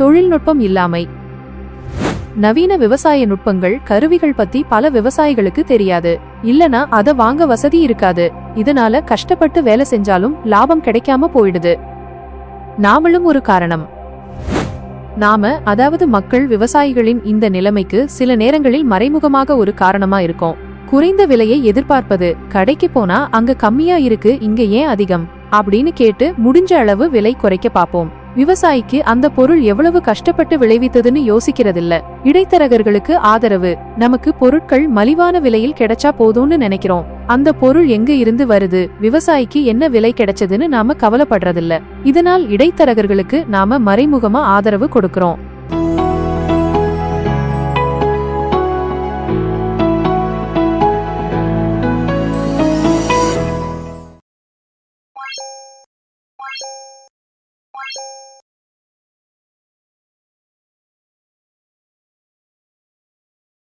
தொழில்நுட்பம் இல்லாமை. நவீன விவசாய நுட்பங்கள் கருவிகள் பத்தி பல விவசாயிகளுக்கு தெரியாது. இல்லனா அத வாங்க வசதி இருக்காது. இதனால கஷ்டப்பட்டு வேலை செஞ்சாலும் லாபம் கிடைக்காம போயிடுது. நாமளும் ஒரு காரணம். நாம அதாவது மக்கள் விவசாயிகளின் இந்த நிலைமைக்கு சில நேரங்களில் மறைமுகமாக ஒரு காரணமா இருக்கோம். குறைந்த விலையை எதிர்பார்ப்பது கடைக்கு போனா அங்க கம்மியா இருக்கு இங்க ஏன் அதிகம்? அப்படின்னு கேட்டு முடிஞ்ச அளவு விலை குறைக்க பார்ப்போம். விவசாயிக்கு அந்த பொருள் எவ்வளவு கஷ்டப்பட்டு விளைவித்ததுன்னு யோசிக்கிறதில்ல. இடைத்தரகர்களுக்கு ஆதரவு. நமக்கு பொருட்கள் மலிவான விலையில் கிடைச்சா போதும்னு நினைக்கிறோம். அந்த பொருள் எங்க இருந்து வருது? விவசாயிக்கு என்ன விலை கிடைச்சதுன்னு நாம கவலைப்படுறதில்ல. இதனால் இடைத்தரகர்களுக்கு நாம மறைமுகமா ஆதரவு கொடுக்கிறோம்.